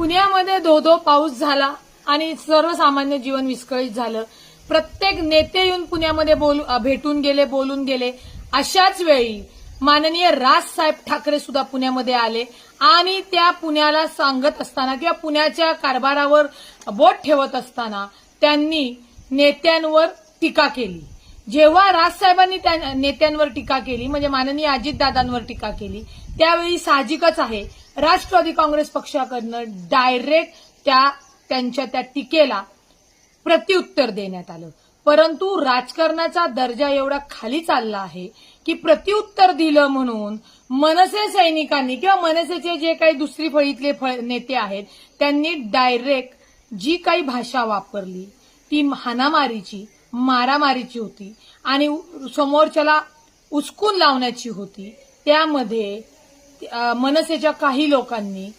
पुण्यामध्ये धो पाऊस झाला आणि सर्वसामान्य जीवन विस्कळीत झालं. प्रत्येक नेते येऊन पुण्यामध्ये बोल भेटून गेले बोलून गेले. अशाच वेळी माननीय राजसाहेब ठाकरे सुद्धा पुण्यामध्ये आले आणि त्या पुण्याला सांगत असताना किंवा पुण्याच्या कारभारावर बोट ठेवत असताना त्यांनी नेत्यांवर टीका केली. जेव्हा राजसाहेबांनी त्या नेत्यांवर टीका केली म्हणजे माननीय अजितदादांवर टीका केली त्यावेळी साहजिकच आहे राष्ट्रवादी काँग्रेस पक्षाकडनं डायरेक्ट त्या त्यांच्या त्या टीकेला प्रत्युत्तर देण्यात आलं. परंतु राजकारणाचा दर्जा एवढा खाली चालला आहे की प्रत्युत्तर दिलं म्हणून मनसे सैनिकांनी किंवा मनसेचे जे काही दुसरी फळीतले फळ- नेते आहेत त्यांनी डायरेक्ट जी काही भाषा वापरली ती हानामारीची मारामारीची होती आणि समोरच्याला उचकून लावण्याची होती. त्यामध्ये मनसेच्या काही लोकांनी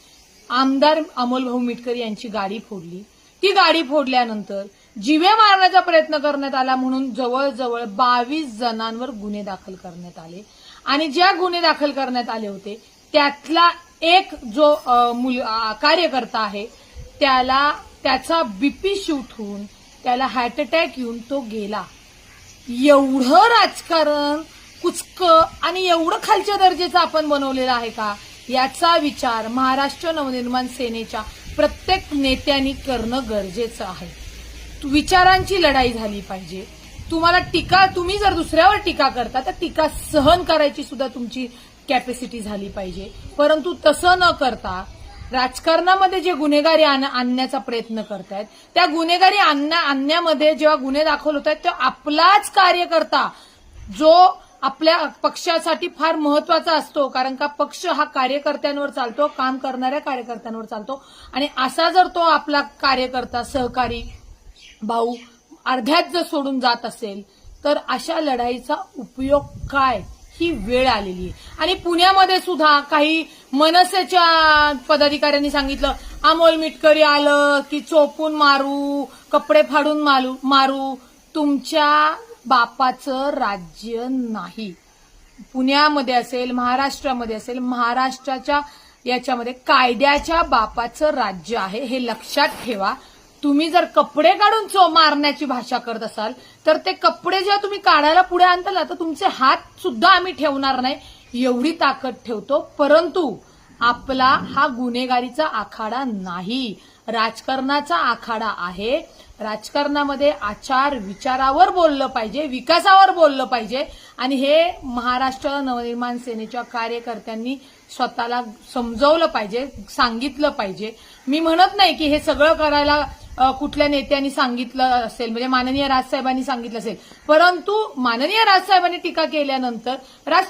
आमदार अमोलभाऊ मिटकर यांची गाडी फोडली. ती गाडी फोडल्यानंतर जिवे मारण्याचा प्रयत्न करण्यात आला म्हणून जवळजवळ बावीस जणांवर गुन्हे दाखल करण्यात आले. आणि ज्या गुन्हे दाखल करण्यात आले होते त्यातला एक जो मुल- कार्यकर्ता आहे त्याला त्याचा बीपी शूट होऊन त्याला हार्ट अटॅक येऊन तो गेला. एवढं राजकारण कुचक आणि एवढं खालच्या दर्जेचं आपण बनवलेलं आहे का? याचा विचार महाराष्ट्र नवनिर्माण सेनेच्या प्रत्येक नेत्यांनी करणं गरजेचं आहे. विचारांची लढाई झाली पाहिजे. तुम्हाला टीका तुम्ही जर दुसऱ्यावर टीका करता तर टीका सहन करायची सुद्धा तुमची कॅपॅसिटी झाली पाहिजे. परंतु तसं न करता राजकारणामध्ये जे गुन्हेगारी आण- आणण्याचा प्रयत्न करतायत त्या गुन्हेगारी आणण्या आणण्यामध्ये जेव्हा गुन्हे दाखल होत आहेत तेव्हा आपलाच कार्यकर्ता जो आपल्या पक्षासाठी फार महत्त्वाचा असतो कारण का पक्ष हा कार्यकर्त्यांवर चालतो काम करणाऱ्या कार्यकर्त्यांवर चालतो. आणि असा जर तो आपला कार्यकर्ता सहकारी भाऊ अर्ध्यात जर सोडून जात असेल तर अशा लढाईचा उपयोग काय? ही वेळ आलेली आहे. आणि पुण्यामध्ये सुद्धा काही मनसेच्या पदाधिकाऱ्यांनी सांगितलं अमोल मिटकरी आलं की चोपून मारू कपडे फाडून मारू मारू तुमच्या बापाचं राज्य नाही. पुण्यामध्ये असेल महाराष्ट्रामध्ये असेल महाराष्ट्राच्या याच्यामध्ये कायद्याच्या बापाचं राज्य आहे हे लक्षात ठेवा. तुम्ही जर कपडे काढून चो मारण्याची भाषा करत असाल तर ते कपडे जेव्हा तुम्ही काढायला पुढे आणताल ना तर तुमचे हात सुद्धा आम्ही ठेवणार नाही. एवढी ताकद ठेवतो परंतु आपला हा गुन्हेगारीचा आखाडा नाही. राजकारणाचा आखाडा आहे. राजकारणामध्ये आचार विचारावर बोललं पाहिजे विकासावर बोललं पाहिजे. आणि हे महाराष्ट्र नवनिर्माण सेनेच्या कार्यकर्त्यांनी स्वतःला समजवलं पाहिजे सांगितलं पाहिजे. मी म्हणत नाही की हे सगळं करायला कुठल्या नेत्यांनी सांगितलं असेल म्हणजे माननीय राजसाहेबांनी सांगितलं असेल. परंतु माननीय राजसाहेबांनी टीका केल्यानंतर राज